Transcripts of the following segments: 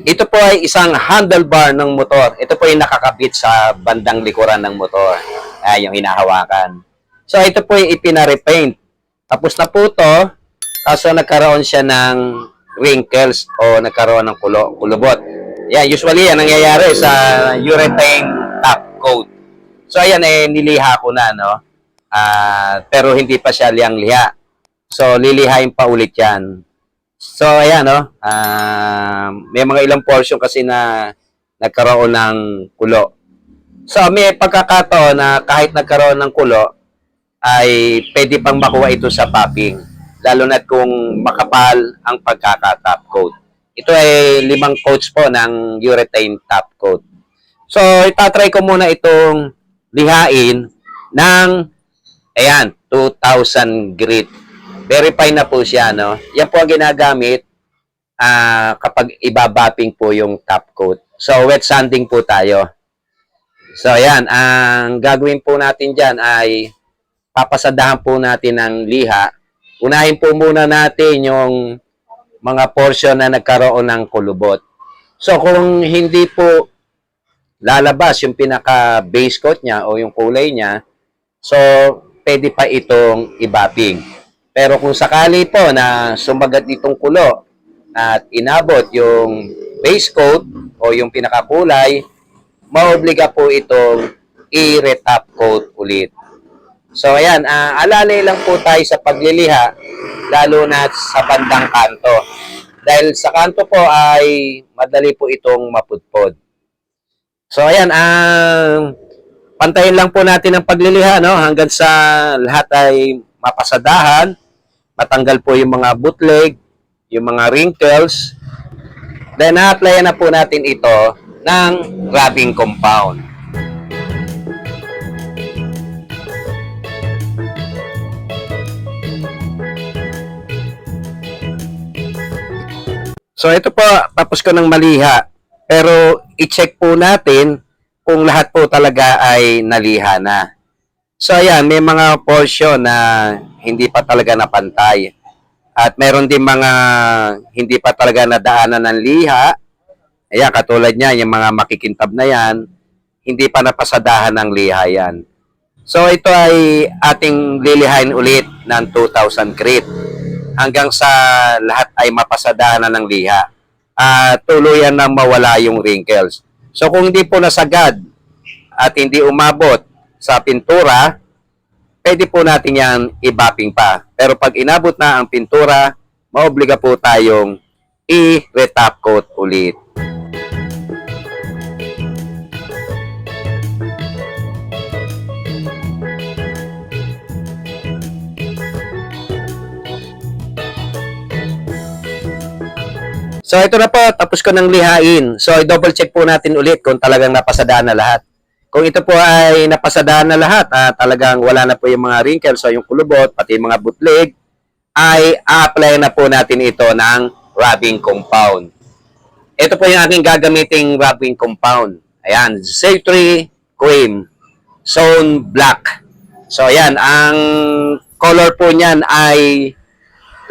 Ito po ay isang handlebar ng motor. Ito po ay nakakabit sa bandang likuran ng motor. Ay, yung hinahawakan. So, ito po ay ipinarepaint. Tapos na po to, kaso nagkaroon siya ng wrinkles o nagkaroon ng kulo, kulubot. Yan, usually yan nangyayari sa urethane top coat. So, ayan, eh, niliha ko na, no? Ah, pero hindi pa siya liyang-liha. So, lilihain pa ulit yan. So, ayan, no? Ah, may mga ilang portion kasi na nagkaroon ng kulo. So, may pagkakataon na kahit nagkaroon ng kulo, ay pwede pang makuha ito sa popping. Lalo na kung makapal ang pagkaka-top coat. Ito ay limang coats po ng urethane top coat. So, itatry ko muna itong lihain ng, ayan, 2,000 grit. Verify na po siya, no? Yan po ang ginagamit ah, kapag ibabapping po yung top coat. So, wet sanding po tayo. So, ayan, ang gagawin po natin dyan ay papasadahan po natin ng liha. Unahin po muna natin yung mga portion na nagkaroon ng kulubot. So, kung hindi po lalabas yung pinaka base coat niya o yung kulay niya, so, pwede pa itong ibapping. Pero kung sakali po na sumagat itong kulo at inabot yung base coat o yung pinakakulay, maobliga po itong i-retop coat ulit. So ayan, ah, alalay lang po tayo sa pagliliha, lalo na sa bandang kanto. Dahil sa kanto po ay madali po itong mapudpod. So ayan, ah, pantayin lang po natin ang pagliliha no hanggang sa lahat ay mapasadahan, matanggal po yung mga bootleg, yung mga wrinkles. Then na-applyan na po natin ito ng rubbing compound. So ito po, tapos ko ng maliha. Pero i-check po natin kung lahat po talaga ay naliha na. So ayan, may mga portion na hindi pa talaga napantay. At meron din mga hindi pa talaga nadaanan ng liha. Ayan, katulad niya, yung mga makikintab na yan, hindi pa napasadahan ng liha yan. So ito ay ating lilihain ulit ng 2,000 crit hanggang sa lahat ay mapasadahan ng liha at tuluyan na mawala yung wrinkles. So kung hindi po nasagad at hindi umabot sa pintura, pwede po natin yan i-bapping pa. Pero pag inabot na ang pintura, maobliga po tayong i-retop coat ulit. So ito na po, tapos ko ng lihain. So i-double check po natin ulit kung talagang napasadaan na lahat. Kung ito po ay napasadaan na lahat, ah, talagang wala na po yung mga wrinkles o yung kulubot, pati yung mga bootleg, ay a-apply na po natin ito ng rubbing compound. Ito po yung aking gagamiting rubbing compound. Ayan, C3 Cream Zone Black. So ayan, ang color po niyan ay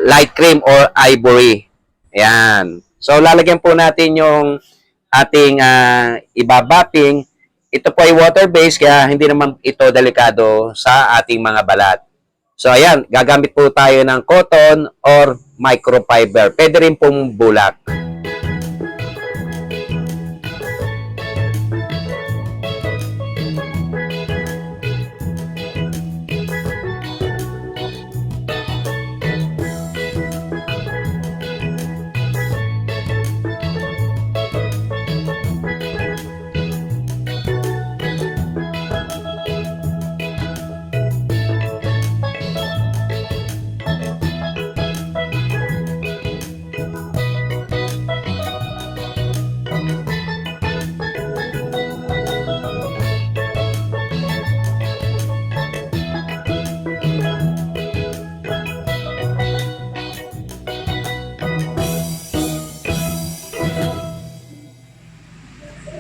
light cream or ivory. Ayan. So, lalagyan po natin yung ating uh, ibabapping. Ito po ay water-based, kaya hindi naman ito delikado sa ating mga balat. So, ayan, gagamit po tayo ng cotton or microfiber. Pwede rin pong bulak.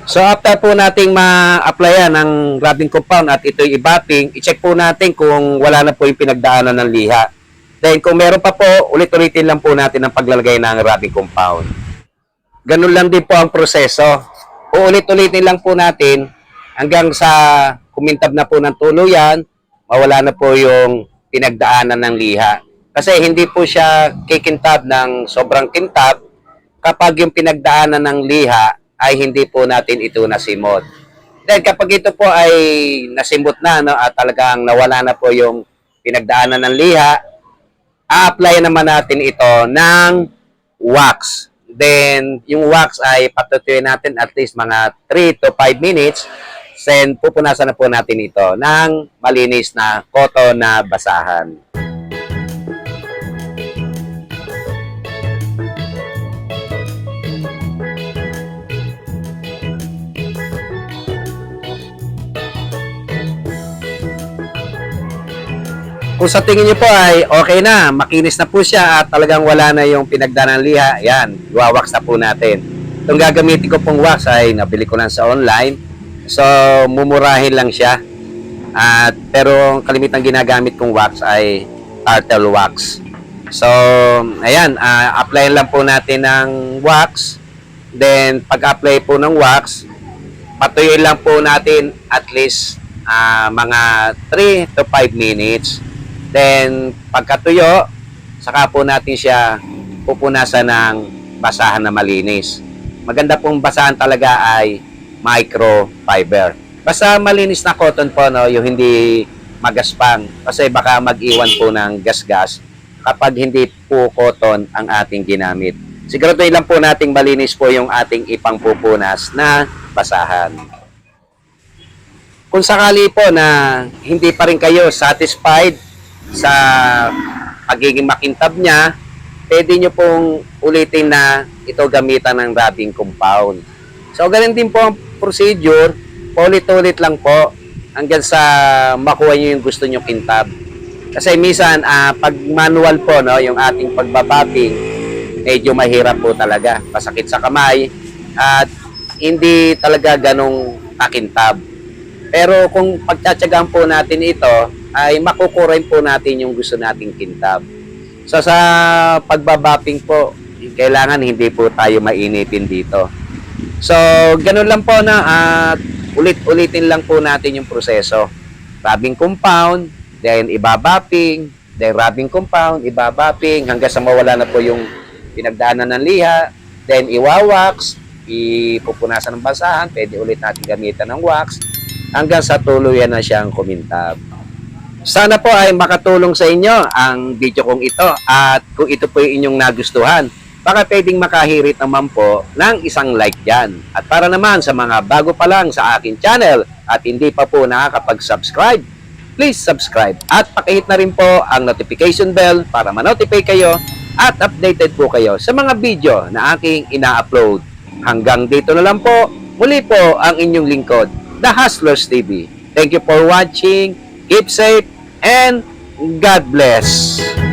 So after po nating ma-applyan ng rubbing compound at ito'y i-bapping, i-check po natin kung wala na po yung pinagdaanan ng liha. Then kung meron pa po, ulit-ulitin lang po natin ang paglalagay ng rubbing compound. ganun lang din po ang proseso. Uulit-ulitin lang po natin hanggang sa kumintab na po ng tuluyan, mawala na po yung pinagdaanan ng liha. Kasi hindi po siya kikintab ng sobrang kintab kapag yung pinagdaanan ng liha ay hindi po natin ito nasimot. Then kapag ito po ay nasimot na no, at talagang nawala na po yung pinagdaanan ng liha, a-apply naman natin ito ng wax. Then, yung wax ay patutuyuin natin at least mga 3 to 5 minutes. Then, pupunasan na po natin ito ng malinis na cotton na basahan. Kung sa tingin niyo po ay okay na, makinis na po siya at talagang wala na yung pinagdanang liha, yan, iwawax na po natin. Itong gagamitin ko pong wax ay nabili ko lang sa online. So, mumurahin lang siya. At pero ang kalimitang ginagamit kong wax ay turtle wax. So, ayan, ah, apply lang po natin ng wax. Then, pag-apply po ng wax, patuyuin lang po natin at least ah, mga 3 to 5 minutes. Then, pagkatuyo, saka po natin siya pupunasan ng basahan na malinis. Maganda pong basahan talaga ay microfiber. Basta malinis na cotton po, no, yung hindi magaspang. Kasi baka mag-iwan po ng gas-gas kapag hindi po cotton ang ating ginamit. Siguraduhin lang po nating malinis po yung ating ipangpupunas na basahan. Kung sakali po na hindi pa rin kayo satisfied sa pagiging makintab niya, pwede nyo pong ulitin na ito gamitan ng rubbing compound. So, ganun din po ang procedure, paulit-ulit lang po hanggang sa makuha nyo yung gusto nyo kintab. Kasi minsan, ah, pag manual po, no, yung ating pagbabapping, medyo mahirap po talaga. Pasakit sa kamay at hindi talaga ganong kakintab. Pero kung pagtsatsagaan po natin ito, ay makukurin po natin yung gusto nating kintab. So sa pagbabapping po, kailangan hindi po tayo mainitin dito. So, ganun lang po na at ulit-ulitin lang po natin yung proseso. Rubbing compound, then ibabapping, then rubbing compound, ibabapping, hanggang sa mawala na po yung pinagdaanan ng liha, then iwawax, ipupunasan ng basahan, pwede ulit natin gamitan ng wax, hanggang sa tuluyan na siyang kumintab. Sana po ay makatulong sa inyo ang video kong ito at kung ito po yung inyong nagustuhan, baka pwedeng makahirit naman po ng isang like dyan. At para naman sa mga bago pa lang sa akin channel at hindi pa po nakakapag-subscribe, please subscribe at pakihit na rin po ang notification bell para ma-notify kayo at updated po kayo sa mga video na aking ina-upload. Hanggang dito na lang po, muli po ang inyong lingkod, The Hustlers TV. Thank you for watching, keep safe, and God bless.